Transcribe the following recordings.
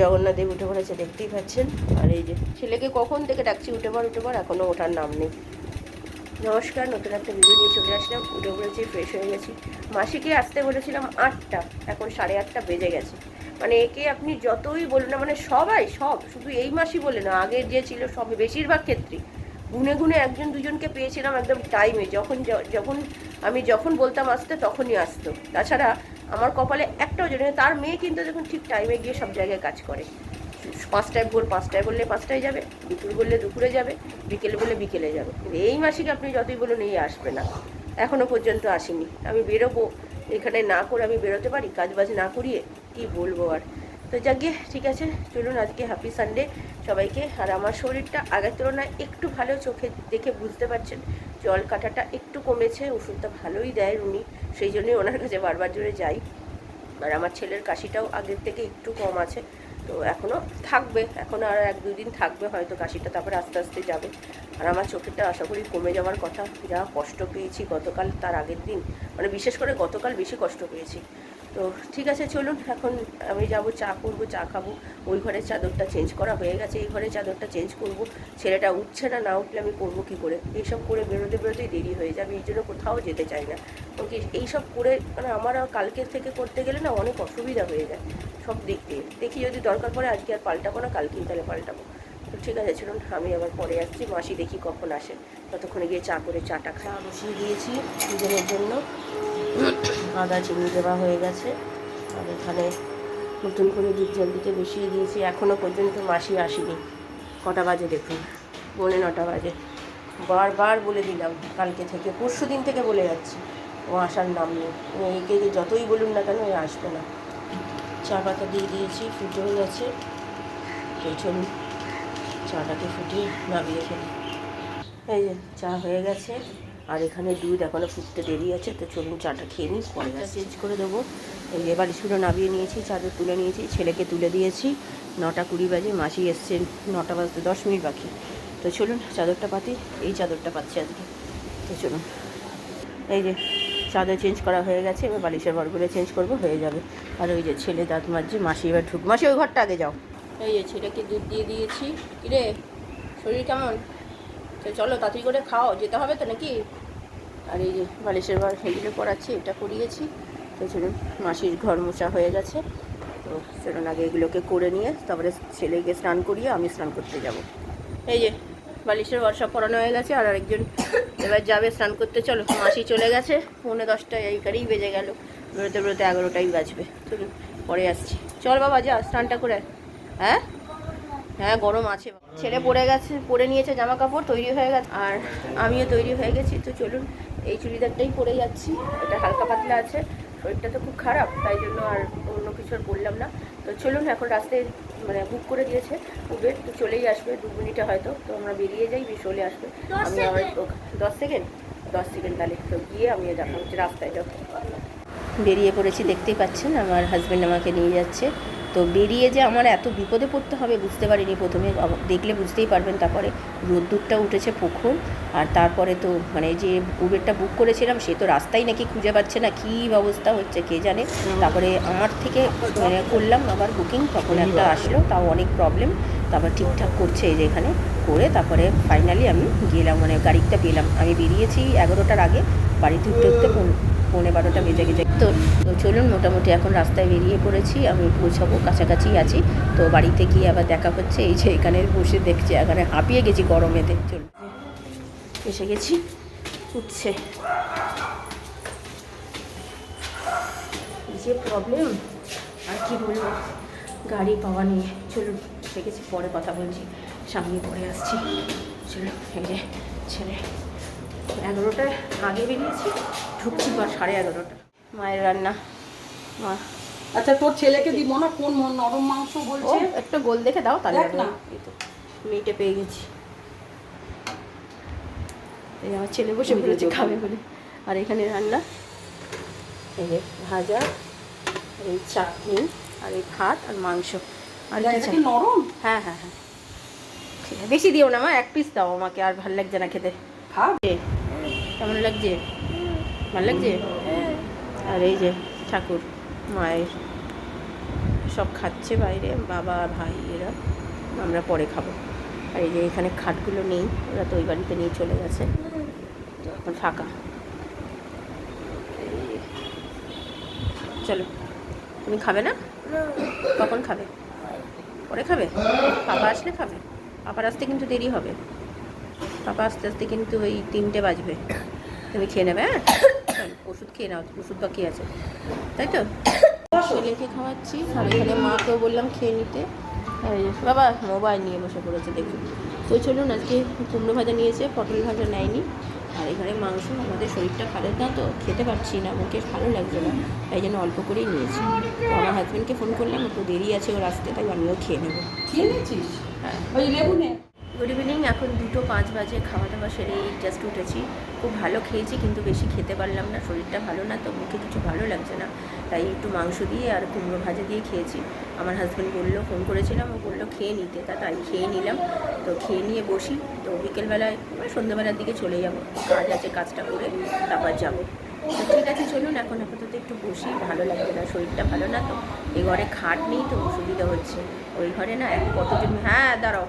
জগন্নাথ দেব উঠে পড়েছে, দেখতেই পাচ্ছেন। আর এই যে ছেলেকে কখন থেকে ডাকছি, উঠে পড় উঠে পড় এখনও ওঠার নাম নেই। নমস্কার, নতুন একটা ভিডিও নিয়ে চলে আসলাম। উঠে পড়েছি ফ্রেশ হয়ে গেছি। মাসিকে আসতে বলেছিলাম আটটা, এখন সাড়ে আটটা বেজে গেছে। মানে একে আপনি যতই বলুন না মানে সবাই, সব, শুধু এই মাসই বলে না, আগের যে ছিল সব, বেশিরভাগ ক্ষেত্রেই। গুনে গুনে একজন দুজনকে পেয়েছিলাম একদম টাইমে যখন যখন আমি যখন বলতাম আসতে, তখনই আসতো। তাছাড়া আমার কপালে একটাও জন্য তার মেয়ে কিন্তু দেখুন ঠিক টাইমে গিয়ে সব জায়গায় কাজ করে। পাঁচটায় ভোর, পাঁচটায় বললে পাঁচটায় যাবে, দুপুর বললে দুপুরে যাবে, বিকেল বললে বিকেলে যাবে। এই মাসিকে আপনি যতই বলুন, এই আসবে না। এখনও পর্যন্ত আসেনি। আমি বেরোবো, এখানে না করে আমি বেরোতে পারি? কাজ বাজ না করিয়ে কি বলব আর? তো যাকে ঠিক আছে, চলুন আজকে হ্যাপি সানডে সবাইকে। আর আমার শরীরটা আগের তুলনায় একটু ভালো, চোখে দেখে বুঝতে পারছেন। জল কাটাটা একটু কমেছে, ওষুধটা ভালোই দেয় উনি সেই জন্যই ওনার কাছে বারবার জোরে যাই। আর আমার ছেলের কাশিটাও আগের থেকে একটু কম আছে, তো এখনও থাকবে, এখন আর এক দুই দিন থাকবে, হয়তো কাশিটা তারপরে আস্তে আস্তে যাবে। আর আমার চোখেরটা আশা করি কমে যাওয়ার কথা, যা কষ্ট পেয়েছি গতকাল, তার আগের দিন মানে বিশেষ করে গতকাল বেশি কষ্ট পেয়েছি। তো ঠিক আছে চলুন এখন আমি যাব চা করব চা খাব। ওই ঘরের চাদরটা চেঞ্জ করা হয়ে গেছে এই ঘরের চাদরটা চেঞ্জ করব। ছেলেটা উঠছে না না উঠলে আমি করব কী করে? এইসব করে বেরোতে বেরোতেই দেরি হয়ে যাবে এই জন্য কোথাও যেতে চাই না। ওকে এইসব করে মানে আমার আর কালকের থেকে করতে গেলে না অনেক অসুবিধা হয়ে যায় সব দিক দিয়ে। দেখি যদি দরকার পড়ে আজকে আর পাল্টাবো না কালকেই তাহলে পাল্টাবো। তো ঠিক আছে চলুন আমি আবার পরে আসছি মাসি দেখি কখন আসে। ততক্ষণে গিয়ে চা করে চাটা খা বসিয়ে দিয়েছি দুজনের জন্য। আদা, চিনি দেওয়া হয়ে গেছে। আর এখানে নতুন করে দুধ জল দিতে বসিয়ে দিয়েছি। এখনও পর্যন্ত মাসি আসেনি। কটা বাজে দেখুন? পৌনে নটা বাজে। বারবার বলে দিলাম কালকে থেকে। পরশু দিন থেকে বলে যাচ্ছি। ও আসার নাম নেই। একে যতই বলুন না কেন এ আসবে না। চা পাতা দিয়ে দিয়েছি, ফুটে হয়ে গেছে চলুন চাটাকে ফুটিয়ে নামিয়ে ফেলি। এই যে, চা হয়ে গেছে। আর এখানে দুধ এখনও ফুটতে দেরি আছে, তো চলুন চাটা খেয়ে নিই, পরে চেঞ্জ করে দেবো। এই যে বালিশগুলো নামিয়ে নিয়েছি, চাদর তুলে নিয়েছি, ছেলেকে তুলে দিয়েছি। নটা কুড়ি বাজে, মাসি এসছেন নটা বাজতে দশ মিনিট বাকি। তো চলুন, চাদরটা পাতি, এই চাদরটা পাচ্ছি আজকে। তো চলুন। এই যে চাদর চেঞ্জ করা হয়ে গেছে, এবার বালিশের ঘরগুলো চেঞ্জ করব, হয়ে যাবে। আর ওই যে ছেলে দাঁত মাজছে, মাসি এবার ঢুক, মাসি ওই ঘরটা আগে যাও। এই যে ছেলেকে দুধ দিয়ে দিয়েছি। কিরে, শরীর কেমন? তো চলো তাড়াতাড়ি করে খাও, যেতে হবে তো নাকি? আর এই যে বালিশের ঘর এগুলো করাচ্ছি এটা করিয়েছি তো চলুন, মাসির ঘর মোছা হয়ে গেছে। তো চলুন আগে এগুলোকে করে নিয়ে, তারপরে ছেলেকে স্নান করিয়ে আমি স্নান করতে যাব। এই যে বালিশের ঘর সব করানো হয়ে গেছে, আর আরেকজন এবার যাবে স্নান করতে। চলো, মাসি চলে গেছে, পৌনে দশটা এইখানেই বেজে গেল। বেরোতে বেরোতে এগারোটাই বাজবে। চলুন, পরে আসছি। চল বাবা, যা, স্নানটা করে হ্যাঁ? হ্যাঁ গরম আছে ছেলে পরে গেছে পরে নিয়েছে জামা কাপড় তৈরি হয়ে গেছে। আর আমিও তৈরি হয়ে গেছি তো চলুন এই চুড়িদারটাই পরে যাচ্ছি। এটা হালকা পাতলা আছে শরীরটা তো খুব খারাপ তাই জন্য আর অন্য কিছু আর বললাম না। তো চলুন এখন রাস্তায় মানে বুক করে দিয়েছে উবের তো চলেই আসবে দু মিনিটে হয়তো তো আমরা বেরিয়ে যাই চলে আসবে। আমি আবার দশ সেকেন্ড দশ সেকেন্ড তাহলে তো গিয়ে আমি দেখা হচ্ছে রাস্তায় বেরিয়ে পড়েছি দেখতেই পাচ্ছেন আমার হাজব্যান্ড আমাকে নিয়ে যাচ্ছে। তো বেরিয়ে যে আমার এত বিপদে পড়তে হবে বুঝতে পারিনি। প্রথমে দেখলে বুঝতেই পারবেন তারপরে রোদ্দুরটা উঠেছে পুকুর আর তারপরে তো মানে যে উবেরটা বুক করেছিলাম সে তো রাস্তাই নাকি খুঁজে পাচ্ছে না, কী ব্যবস্থা হচ্ছে কে জানে। তারপরে আমার থেকে মানে করলাম, আবার বুকিং তখন একটা আসলো, তাও অনেক প্রবলেম তারপর ঠিকঠাক করছে এই যে এখানে করে তারপরে ফাইনালি আমি গেলাম মানে গাড়িটা পেলাম। আমি বেরিয়েছি এগারোটার আগে বাড়িতে উঠতে উঠতে পৌনে- বারোটা বেজে গেছে। তো তো চলুন মোটামুটি এখন রাস্তায় বেরিয়ে পড়েছি, আমি পৌঁছাবো, কাছাকাছি আছি। তো বাড়িতে গিয়ে আবার দেখা হচ্ছে, এই যে এখানে বসে দেখছি, এখানে হাঁপিয়ে গেছি গরমেতে। চলুন। এসে গেছি, উঠছে। যে প্রবলেম আর কি বলব? গাড়ি পাওয়া নিয়ে, চলুন। এসে গেছি পরে কথা বলছি। সামনে পরে আসছি। এই যে ছেলে। এগারোটায় আগে বেরিয়েছি ঢুকছি বা সাড়ে এগারোটা। মায়ের রান্না। মা। আচ্ছা তোর ছেলেকে দিব না? কোন মন নরম মাংস বলছে? একটা গোল দেখে দাও তাহলে। না। মেয়েটে পেয়ে গেছি। এই আমার ছেলে বসে পড়েছে খাবে বলে। আর এখানে রান্না। এই যে ভাজা এই চাটনি আর এই ভাত আর মাংস। আর কি নরম? হ্যাঁ হ্যাঁ হ্যাঁ। ঠিক আছে বেশি দিও না মা এক পিস দাও আমাকে আর ভালো লাগছে না খেতে। খা কেমন লাগছে? ভালো লাগছে? আর এই যে ঠাকুর মায়ের সব খাচ্ছে বাইরে বাবা ভাই এরা আমরা পরে খাব। আর এই যে এখানে খাটগুলো নেই ওরা তো ওই বাড়িতে নিয়ে চলে গেছে। তো এখন ফাঁকা। চলো তুমি খাবে না। কখন খাবে? পরে খাবে? পাপা আসলে খাবে। পাপার আসতে কিন্তু দেরি হবে। পাপা আস্তে আস্তে কিন্তু ওই তিনটে বাজবে। তুমি খেয়ে নেবে হ্যাঁ? ওষুধ খেয়ে নাও, ওষুধ বাকি আছে। তাই তো? ছেলেকে খাওয়াচ্ছি। আর এখানে মাকেও বললাম খেয়ে নিতে। বাবা, মোবাইল নিয়ে বসে পড়েছে দেখুন তো চলুন, আজকে কুমড়ো ভাজা নিয়েছে, পটল ভাজা নেয়নি। আর এখানে মাংস আমাদের শরীরটা খারাপ না তো খেতে পারছি না মুখে ভালো লাগছে না তাই জন্য অল্প করেই নিয়েছি। তো আমার হাজব্যান্ডকে ফোন করলাম একটু দেরি আছে ওর আসতে তাই আমিও খেয়ে নেব। খেয়ে নিয়েছিস? হ্যাঁ। ওই লেবু নে। গুড ইভিনিং এখন দুটো পাঁচ বাজে খাওয়া দাওয়া সেরে জাস্ট উঠেছি। খুব ভালো খেয়েছি, কিন্তু বেশি খেতে পারলাম না, শরীরটা ভালো না, তো মুখে কিছু ভালো লাগছে না। তাই একটু মাংস দিয়ে আর কুমড়ো ভাজা দিয়ে খেয়েছি। আমার হাজব্যান্ড বলল ফোন করেছিলাম, ও বলল, খেয়ে নিতে তা তাই খেয়ে নিলাম। তো খেয়ে নিয়ে বসি, তো বিকেলবেলায় সন্ধ্যাবেলার দিকে চলে যাব। কাজ আছে, কাজটা করে তারপর যাব। তো ঠিক আছে, চলুন, এখন আপাতত একটু বসি, ভালো লাগবে না, শরীরটা ভালো না, তো এই ঘরে খাট নেই, তো অসুবিধা হচ্ছে। ওই ঘরে না কতজন হ্যাঁ দাঁড়াও।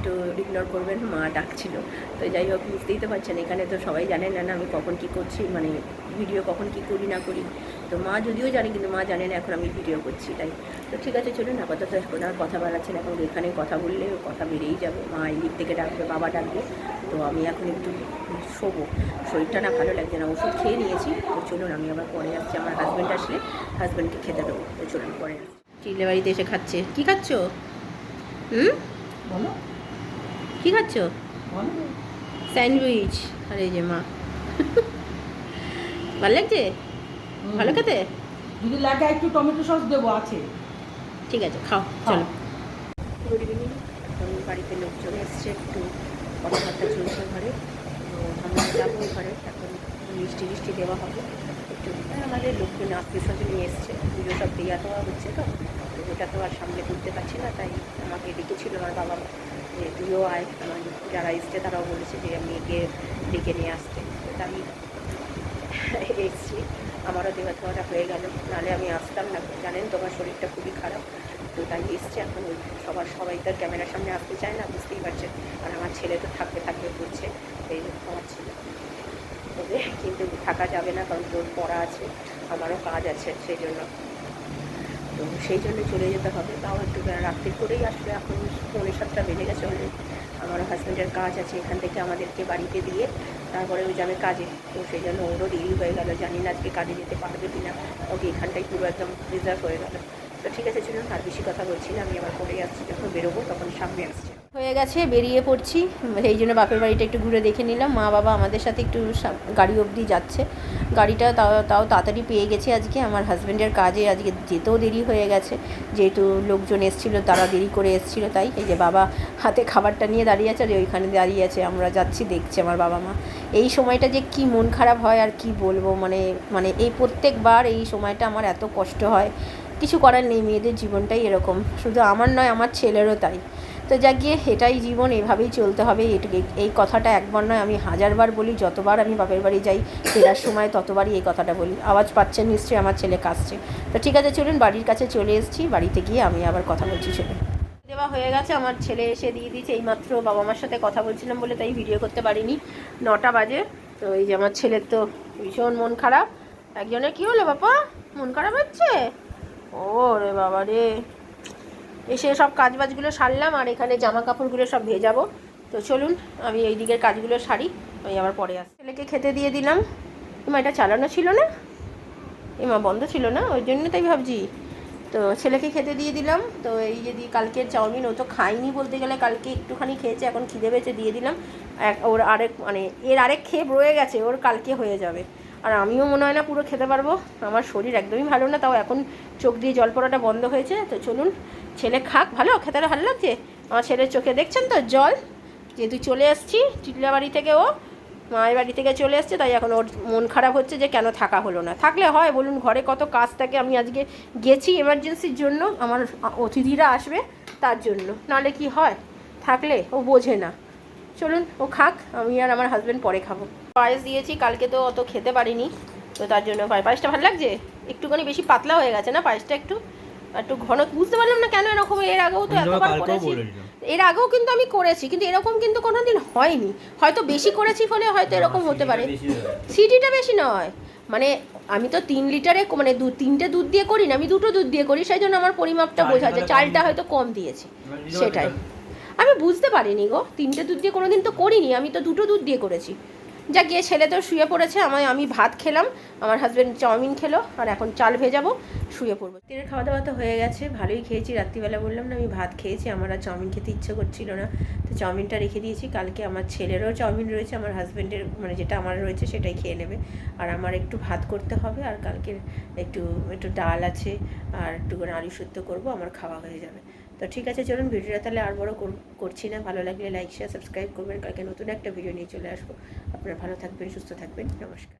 একটু ইগনোর করবেন, মা ডাকছিল। তো যাই হোক, বুঝতেই তো পারছেন, এখানে তো সবাই জানেন না আমি কখন কি করছি মানে ভিডিও কখন কি করি, না করি। তো মা যদিও জানে, কিন্তু মা জানে না, এখন আমি ভিডিও করছি, তাই। তো ঠিক আছে, চলুন, আপাতত এখন আর কথা বাড়াচ্ছেন এখন এখানে কথা বললে কথা বেড়েই যাবে। মা এই দিক থেকে ডাকবে, বাবা ডাকবে, তো আমি এখন একটু শোবো। শরীরটা না ভালো লাগছে না, ওষুধ খেয়ে নিয়েছি। তো চলুন, আমি আবার পরে আসছি, আমার হাজব্যান্ড আসলে হাজব্যান্ডকে খেতে দেবো। তো চলুন, পরে আসছি। বাড়িতে এসে খাচ্ছে। কি খাচ্ছ? হুম? বলো। কি খাচ্ছ? স্যান্ডউইচ। আর যে মা। ভালো লাগছে? ভালো খেতে? যদি লাগে একটু টমেটো সস দেবো আছে। ঠিক আছে খাও। চলো। Good evening. এখন বাড়িতে লোকজন এসছে একটু কথাবার্তা চলছে ঘরে। তো আমরা যাব ওই ঘরে। এখন মিষ্টি মিষ্টি দেওয়া হবে। একটু হ্যাঁ, আমাদের লোকজন আত্মীয় স্বজন নিয়ে এসছে। পুজো সব দেওয়া দেওয়া হচ্ছে তো। তো ওটা তো আর সামনে তুলতে পারছি না তাই আমাকে ডেকেছিল আমার বাবা তুইও আয় যারা এসছে তারাও বলেছে যে মেয়েকে ডেকে নিয়ে আসতে। তো তাই এসছি। আমারও দেওয়া দেওয়াটা হয়ে গেল। নাহলে আমি আসতাম না। জানেন তোমার শরীরটা খুবই খারাপ। তো তাই এসছে এখন ওই সবার, সবাই তার ক্যামেরার সামনে আসতে চায় না, বুঝতেই পারছেন। আর আমার ছেলে তো থাকতে থাকতে করছে এই আমার ছেলে। তবে কিন্তু থাকা যাবে না কারণ তোর পড়া আছে। আমারও কাজ আছে সেই জন্য। তো সেই জন্য চলে যেতে হবে। তাও একটু রাত্রি করেই আসবে। এখন পৌনে সাতটা বেজে গেছে অলরেডি আমার হাজব্যান্ডের কাজ আছে এখান থেকে আমাদেরকে বাড়িতে দিয়ে তারপরে ওই যাবে কাজে। তো সেই জন্য ওরও দেরি হয়ে গেল। জানি না আজকে কাজে যেতে পারবে কি না ওকে এখানটাই পুরো একদম রিজার্ভ হয়ে গেল। তো ঠিক আছে, চলুন আর বেশি কথা বলছি না। আমি আবার আসছি যখন বেরোবো তখন সামনে আসছে। হয়ে গেছে, বেরিয়ে পড়ছি। সেই জন্য বাপের বাড়িটা একটু ঘুরে দেখে নিলাম। মা বাবা আমাদের সাথে একটু গাড়ি অবধি যাচ্ছে। গাড়িটা তাও তাও তাড়াতাড়ি পেয়ে গেছে আজকে। আমার হাজব্যান্ডের কাজে আজকে যেতেও দেরি হয়ে গেছে। যেহেতু লোকজন এসেছিল, তারা দেরি করে এসেছিল, তাই এই যে বাবা হাতে খাবারটা নিয়ে দাঁড়িয়ে আছে, আর ওইখানে দাঁড়িয়ে আছে। আমরা যাচ্ছি, দেখছি আমার বাবা মা। এই সময়টা যে কি মন খারাপ হয়, আর কি বলব? মানে মানে এই প্রত্যেকবার এই সময়টা আমার এত কষ্ট হয়। কিছু করার নেই, মেয়েদের জীবনটাই এরকম। শুধু আমার নয়, আমার ছেলেরও তাই। তো যা গিয়ে এটাই জীবন, এভাবেই চলতে হবে। এই কথাটা একবার নয়, আমি হাজারবার বলি, যতবার আমি বাপের বাড়ি যাই, ফেরার সময় ততবারই এই কথাটা বলি। আওয়াজ পাচ্ছেন নিশ্চয়ই, আমার ছেলে কাঁদছে। তো ঠিক আছে, চলুন বাড়ির কাছে চলে এসেছি, বাড়িতে গিয়ে আমি আবার কথা বলছি, চলুন। দেওয়া হয়ে গেছে, আমার ছেলে এসে দিয়ে দিয়েছে, এইমাত্র বাবা মার সাথে কথা বলছিলাম বলে তাই ভিডিও করতে পারিনি। নটা বাজে, তো এই যে আমার ছেলের তো ভীষণ মন খারাপ। একজনের কী হলো বাবা মন খারাপ হচ্ছে? ও রে বাবা রে। এসে সব কাজ বাজগুলো সারলাম আর এখানে জামা কাপড়গুলো সব ভেজাবো। তো চলুন, আমি এই দিকের কাজগুলো সারি, আমি আবার পরে আসি ছেলেকে খেতে দিয়ে দিলাম। এমা, এটা চালানো ছিল না? এমা, বন্ধ ছিল না? ওই জন্য তাই ভাবছি। তো ছেলেকে খেতে দিয়ে দিলাম। তো এই যদি কালকের চাউমিন, ও তো খাইনি বলতে গেলে, কালকে একটুখানি খেয়েছে, এখন খিদে পেয়েছে, দিয়ে দিলাম। এক, ওর আরেক মানে এর আরেক খেয়ে রয়ে গেছে, ওর কালকে হয়ে যাবে। আর আমিও মনে হয় না পুরো খেতে পারব। আমার শরীর একদমই ভালো না, তাও এখন চোখ দিয়ে জল পড়াটা বন্ধ হয়েছে। তো চলুন, ছেলে খাক, ভালো? খেতে ভালো লাগছে? আমার ছেলের চোখে দেখছেন তো? জল? যেহেতু চলে এসছি টিটলা বাড়ি থেকে ও মায়ের বাড়ি থেকে চলে এসছে তাই এখন ওর মন খারাপ হচ্ছে যে কেন থাকা হলো না। থাকলে হয়, বলুন ঘরে কত কাজ থাকে, আমি আজকে গেছি এমার্জেন্সির জন্য, আমার অতিথিরা আসবে তার জন্য। নাহলে কি হয়? থাকলে ও বোঝে না। চলুন, ও খাক, আমি আর আমার হাজব্যান্ড পরে খাব। পায়েস দিয়েছি কালকে তো অত খেতে পারিনি তো তার জন্য পায়ে- পায়েসটা ভালো লাগছে? একটুখানি বেশি পাতলা হয়ে গেছে না পায়েসটা একটু? একটু ঘন বুঝতে পারলাম না কেন এরকম এর আগেও তো এতবার করেছি। এর আগেও কিন্তু আমি করেছি কিন্তু এরকম কিন্তু কোনোদিন হয়নি। হয়তো বেশি করেছি ফলে হয়তো এরকম হতে পারে। সিটিটা বেশি নয়। মানে আমি তো তিন লিটারে মানে দু তিনটে দুধ দিয়ে করি না আমি দুটো দুধ দিয়ে করি সেই জন্য আমার পরিমাপটা বোঝা যায়। চালটা হয়তো কম দিয়েছি সেটাই। আমি বুঝতে পারিনি গো তিনটে দুধ দিয়ে কোনোদিন তো করিনি আমি তো দুটো দুধ দিয়ে করেছি। যা গিয়ে ছেলে তো শুয়ে পড়েছে, আমায় আমি ভাত খেলাম, আমার হাজব্যান্ড চাউমিন খেলো, আর এখন চাল ভেজাবো, শুয়ে পড়ব। দিনের খাওয়া দাওয়া তো হয়ে গেছে, ভালোই খেয়েছি, রাত্রিবেলা বললাম না আমি ভাত খেয়েছি, আমার আর চাউমিন খেতে ইচ্ছে করছিল না। তো চাউমিনটা রেখে দিয়েছি, কালকে আমার ছেলেরও চাউমিন রয়েছে, আমার হাজব্যান্ডের মানে যেটা আমার রয়েছে সেটাই খেয়ে নেবে। আর আমার একটু ভাত করতে হবে, আর কালকে একটু একটু ডাল আছে, আর একটু আলু সুদ্ধ করব, আমার খাওয়া হয়ে যাবে। তো ঠিক আছে, চলুন ভিডিওটা তাহলে আর বড় কর- করছি না। ভালো লাগলে লাইক শেয়ার সাবস্ক্রাইব করবেন। কালকে নতুন একটা ভিডিও নিয়ে চলে আসব। আপনারা ভালো থাকবেন, সুস্থ থাকবেন। নমস্কার।